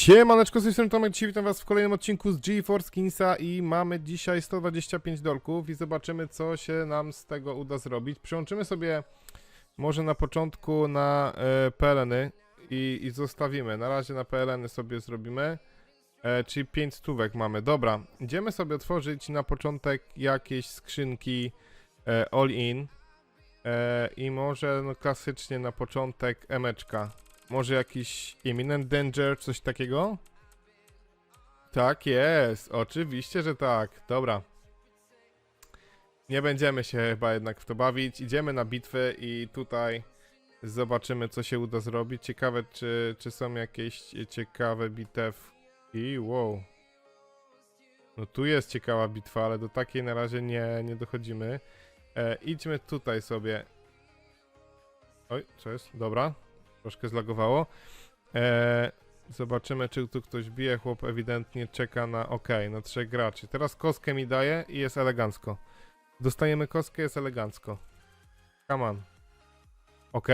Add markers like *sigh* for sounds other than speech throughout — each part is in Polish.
Siemaneczko, z tej Tomek, dzisiaj witam was w kolejnym odcinku z GeForce Kinsa i mamy dzisiaj 125 dolków i zobaczymy co się nam z tego uda zrobić. Przyłączymy sobie może na początku na e, PLN-y i, i zostawimy. Na razie na PLN-y sobie zrobimy, e, czyli 5 stówek mamy. Dobra, idziemy sobie otworzyć na początek jakieś skrzynki e, all in e, i może no, klasycznie na początek emeczka. Może jakiś imminent danger, coś takiego? Tak jest, oczywiście, że tak. Dobra. Nie będziemy się chyba jednak w to bawić. Idziemy na bitwy i tutaj zobaczymy, co się uda zrobić. Ciekawe, czy, czy są jakieś ciekawe bitewki. Wow. No tu jest ciekawa bitwa, ale do takiej na razie nie, nie dochodzimy. E, idźmy tutaj sobie. Oj, co jest? Dobra. Troszkę zlagowało. Eee, zobaczymy, czy tu ktoś bije. Chłop ewidentnie czeka na OK, na trzech graczy. Teraz kostkę mi daje i jest elegancko. Dostajemy kostkę, jest elegancko. Come on. OK.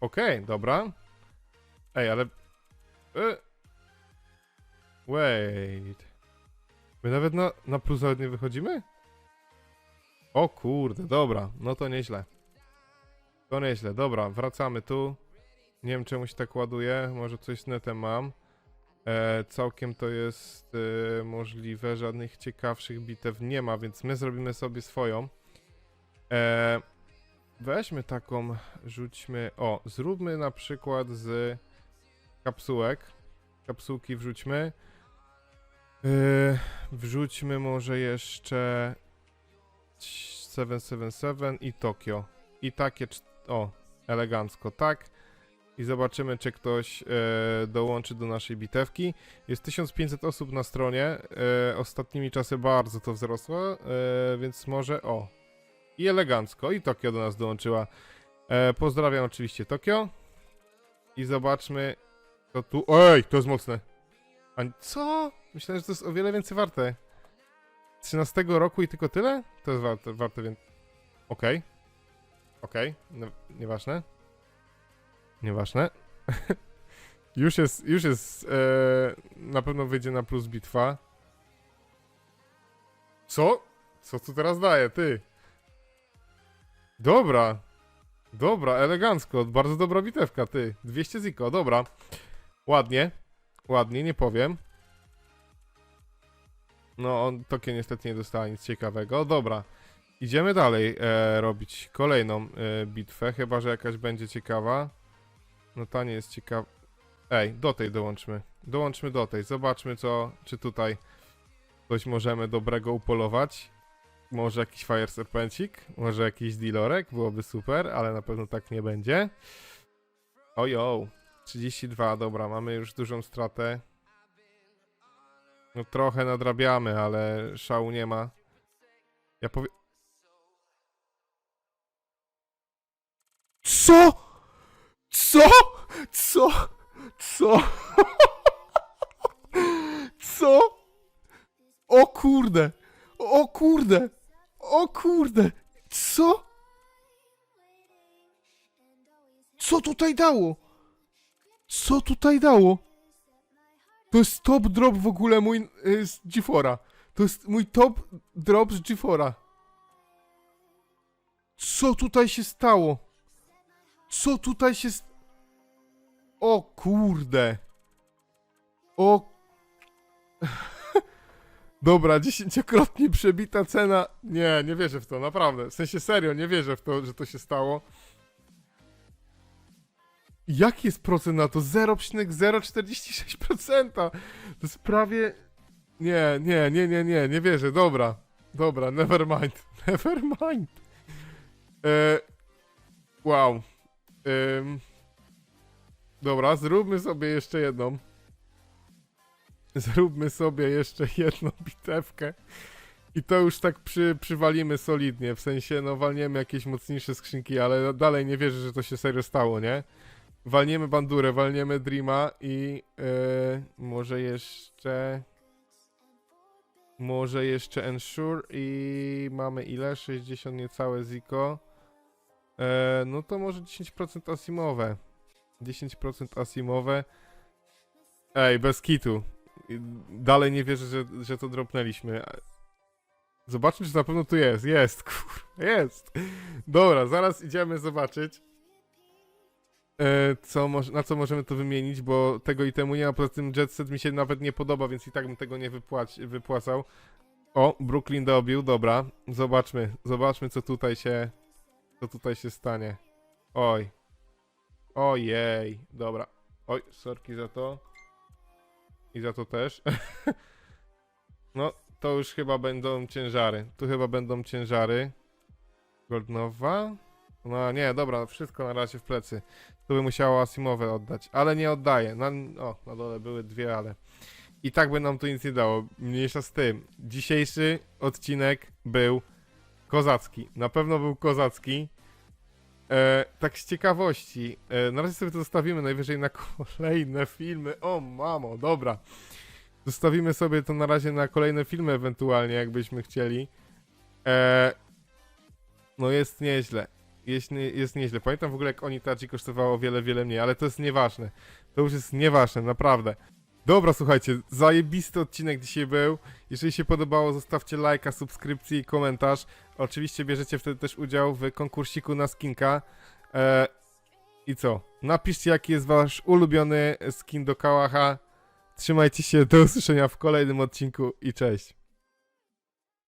OK, dobra. Ej, ale... E... Wait. My nawet na, na plus nawet nie wychodzimy? O kurde, dobra. No to nieźle. To nieźle, dobra, wracamy tu. Nie wiem czemu się tak ładuje, może coś z netem mam. E, całkiem to jest e, możliwe, żadnych ciekawszych bitew nie ma, więc my zrobimy sobie swoją. E, weźmy taką, rzućmy, o, zróbmy na przykład z kapsułek. Kapsułki wrzućmy. E, wrzućmy może jeszcze 777 i Tokio. I takie, o, elegancko, tak. I zobaczymy, czy ktoś e, dołączy do naszej bitewki. Jest 1500 osób na stronie. E, ostatnimi czasy bardzo to wzrosło, e, więc może o. I elegancko. I Tokio do nas dołączyła. E, pozdrawiam oczywiście Tokio. I zobaczmy, co tu. Ej, to jest mocne. A co? Myślałem, że to jest o wiele więcej warte. 13 roku i tylko tyle? To jest warte, warte więc. Okej. Okej, no, nieważne. Nieważne. *laughs* już jest, już jest, e, na pewno wyjdzie na plus bitwa. Co? Co tu teraz daje, ty? Dobra. Dobra, elegancko, bardzo dobra bitewka, ty. 200 ziko, dobra. Ładnie, ładnie, nie powiem. No, on Tokio niestety nie dostała nic ciekawego. Dobra. Idziemy dalej e, robić kolejną e, bitwę, chyba że jakaś będzie ciekawa. No ta nie jest ciekawa. Ej, do tej dołączmy. Dołączmy do tej. Zobaczmy co, czy tutaj coś możemy dobrego upolować. Może jakiś Fire Serpencik, może jakiś Dilorek, byłoby super, ale na pewno tak nie będzie. Ojo, 32, dobra, mamy już dużą stratę. No trochę nadrabiamy, ale szału nie ma. Ja powiem... Co? Co? Co? Co? Co? O kurde! O kurde! O kurde! Co? Co tutaj dało? Co tutaj dało? To jest top drop w ogóle mój y, z G4. To jest mój top drop z G4. Co tutaj się stało? Co tutaj się... O kurde. O... *laughs* Dobra, dziesięciokrotnie przebita cena. Nie, nie wierzę w to, naprawdę. W sensie serio, nie wierzę w to, że to się stało. Jaki jest procent na to? 0,046%. To jest prawie... Nie, nie, nie, nie, nie, nie wierzę. Dobra, dobra, never mind. *laughs* Never mind. E... Wow. Ym... Dobra, zróbmy sobie jeszcze jedną. Zróbmy sobie jeszcze jedną bitewkę. I to już tak przy, przywalimy solidnie. W sensie, no walniemy jakieś mocniejsze skrzynki, ale dalej nie wierzę, że to się serio stało, nie? Walniemy bandurę, walniemy Dreama i yy, może jeszcze... Może jeszcze Ensure i mamy ile? 60 niecałe Ziko. E, no to może 10% asimowe. 10% asimowe. Ej, bez kitu. Dalej nie wierzę, że, że to dropnęliśmy. Zobaczmy, czy na pewno tu jest. Jest, *laughs* kur... jest. Dobra, zaraz idziemy zobaczyć. E, co na co możemy to wymienić, bo tego i temu nie ma. Poza tym Jetset mi się nawet nie podoba, więc i tak bym tego nie wypłaci- wypłacał. O, Brooklyn dobił, dobra. Zobaczmy, zobaczmy co tutaj się, co tutaj się stanie. Oj. Ojej, dobra. Oj, sorki za to. I za to też. *laughs* no, to już chyba będą ciężary. Tu chyba będą ciężary. Goldnowa? No nie, dobra, wszystko na razie w plecy. Tu by musiało Asimowe oddać, ale nie oddaję. Na, o, na dole były dwie, ale i tak by nam to nic nie dało. Mniejsza z tym. Dzisiejszy odcinek był kozacki. Na pewno był kozacki. E, tak z ciekawości. E, na razie sobie to zostawimy najwyżej na *laughs* kolejne filmy. O mamo, dobra. Zostawimy sobie to na razie na kolejne filmy ewentualnie, jakbyśmy chcieli. E, no jest nieźle. Jest, nie, jest nieźle. Pamiętam w ogóle jak oni Tachi kosztowało wiele, wiele mniej, ale to jest nieważne. To już jest nieważne, naprawdę. Dobra, słuchajcie, zajebisty odcinek dzisiaj był. Jeżeli się podobało, zostawcie lajka, subskrypcję i komentarz. Oczywiście bierzecie wtedy też udział w konkursiku na skinka. E, I co? Napiszcie, jaki jest wasz ulubiony skin do Kałacha. Trzymajcie się, do usłyszenia w kolejnym odcinku i cześć.